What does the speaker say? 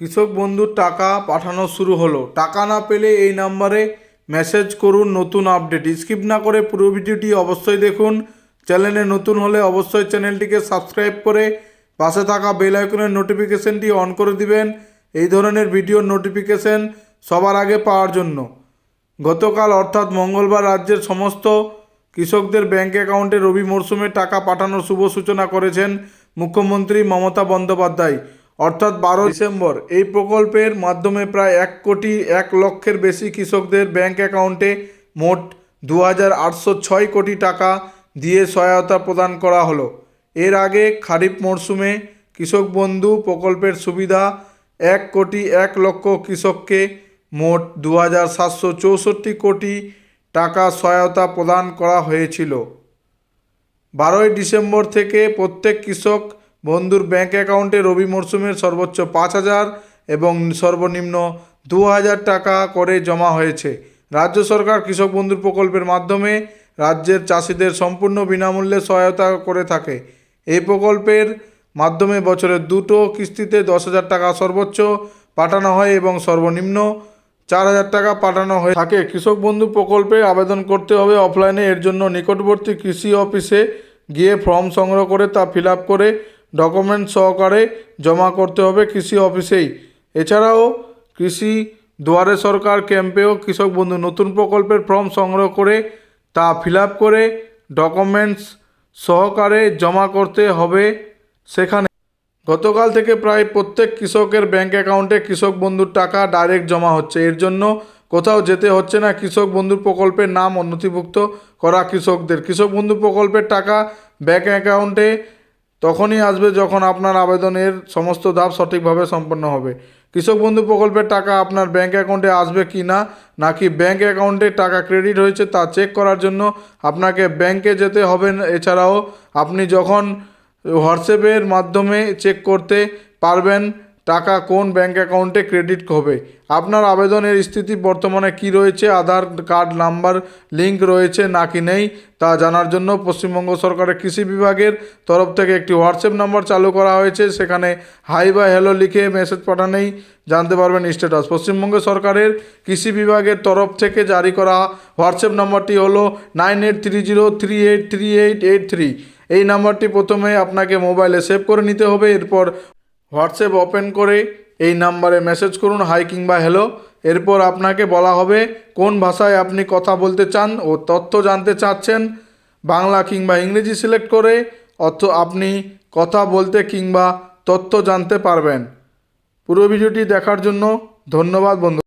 কৃষক বন্ধুর টাকা পাঠানো শুরু হলো। টাকা না পেলে এই নাম্বারে মেসেজ করুন নতুন আপডেট স্কিপ না করে পুরো ভিডিওটি অবশ্যই দেখুন। চ্যানেলে নতুন হলে অবশ্যই চ্যানেলটিকে সাবস্ক্রাইব করে পাশে থাকা বেল আইকনের নোটিফিকেশনটি অন করে দিবেন। এই ধরনের ভিডিওর নোটিফিকেশন সবার আগে পাওয়ার জন্য। গতকাল অর্থাৎ মঙ্গলবার রাজ্যের সমস্ত কৃষকদের ব্যাঙ্ক অ্যাকাউন্টে রবি মরশুমে টাকা পাঠানোর শুভ সূচনা করেছেন মুখ্যমন্ত্রী মমতা বন্দ্যোপাধ্যায়। অর্থাৎ বারো ডিসেম্বর। এই প্রকল্পের মাধ্যমে প্রায় এক কোটি এক লক্ষের বেশি কৃষকদের ব্যাংক অ্যাকাউন্টে মোট দু হাজার আটশো ছয় কোটি টাকা দিয়ে সহায়তা প্রদান করা হলো। এর আগে খারিফ মরশুমে কৃষক বন্ধু প্রকল্পের সুবিধা এক কোটি এক লক্ষ কৃষককে মোট দু হাজার সাতশো চৌষট্টি কোটি টাকা সহায়তা প্রদান করা হয়েছিল। বারোই ডিসেম্বর থেকে প্রত্যেক কৃষক বন্ধুর ব্যাঙ্ক অ্যাকাউন্টে রবি মরশুমের সর্বোচ্চ পাঁচ হাজার এবং সর্বনিম্ন দু হাজার টাকা করে জমা হয়েছে। রাজ্য সরকার কৃষক বন্ধুর প্রকল্পের মাধ্যমে রাজ্যের চাষিদের সম্পূর্ণ বিনামূল্যে সহায়তা করে থাকে। এই প্রকল্পের মাধ্যমে বছরের দুটো কিস্তিতে দশ হাজার টাকা সর্বোচ্চ পাঠানো হয় এবং সর্বনিম্ন চার হাজার টাকা পাঠানো হয়ে থাকে। কৃষক বন্ধু প্রকল্পে আবেদন করতে হবে অফলাইনে। এর জন্য নিকটবর্তী কৃষি অফিসে গিয়ে ফর্ম সংগ্রহ করে তা ফিল করে ডকুমেন্ট সহকারে জমা করতে হবে কৃষি অফিসেই। এছাড়াও কৃষি দুয়ারে সরকার ক্যাম্পেও কৃষক বন্ধু নতুন প্রকল্পের ফর্ম সংগ্রহ করে তা ফিল করে ডকুমেন্টস সহকারে জমা করতে হবে সেখানে। গতকাল থেকে প্রায় প্রত্যেক কৃষকের ব্যাঙ্ক অ্যাকাউন্টে কৃষক বন্ধুর টাকা ডাইরেক্ট জমা হচ্ছে। এর জন্য কোথাও যেতে হচ্ছে না। কৃষক বন্ধু প্রকল্পের নাম নথিভুক্ত করা কৃষকদের। কৃষক বন্ধু প্রকল্পের টাকা ব্যাঙ্ক অ্যাকাউন্টে তখনই আসবে যখন আপনার আবেদনের সমস্ত ধাপ সঠিকভাবে সম্পন্ন হবে কৃষক বন্ধু প্রকল্পের টাকা আপনার ব্যাঙ্ক অ্যাকাউন্টে আসবে কি না, নাকি ব্যাঙ্ক অ্যাকাউন্টে টাকা ক্রেডিট হয়েছে তা চেক করার জন্য আপনাকে ব্যাংকে যেতে হবে। এছাড়াও আপনি যখন হোয়াটসঅ্যাপের মাধ্যমে চেক করতে পারবেন টাকা কোন ব্যাংক অ্যাকাউন্টে ক্রেডিট হবে? আপনার আবেদনের স্থিতি বর্তমানে কি রয়েছে? আধার কার্ড নাম্বার লিঙ্ক রয়েছে নাকি নেই তা জানার জন্য পশ্চিমবঙ্গ সরকারের কৃষি বিভাগের তরফ থেকে একটি হোয়াটসঅ্যাপ নাম্বার চালু করা হয়েছে। সেখানে হাই বা হ্যালো লিখে মেসেজ পাঠানেই জানতে পারবেন স্ট্যাটাস। পশ্চিমবঙ্গ সরকারের কৃষি বিভাগের তরফ থেকে জারি করা হোয়াটসঅ্যাপ নাম্বারটি হলো nine eight three zero three eight three eight eight three. এই নাম্বারটি প্রথমে আপনাকে মোবাইলে সেভ করে নিতে হবে। এরপর হোয়াটসঅ্যাপ ওপেন করে এই নাম্বারে মেসেজ করুন, হাই কিংবা হ্যালো। এরপর আপনাকে বলা হবে কোন ভাষায় আপনি কথা বলতে চান ও তথ্য জানতে চাচ্ছেন। বাংলা কিংবা ইংরেজি সিলেক্ট করে অর্থ আপনি কথা বলতে কিংবা তথ্য জানতে পারবেন। পুরো ভিডিওটি দেখার জন্য ধন্যবাদ বন্ধু।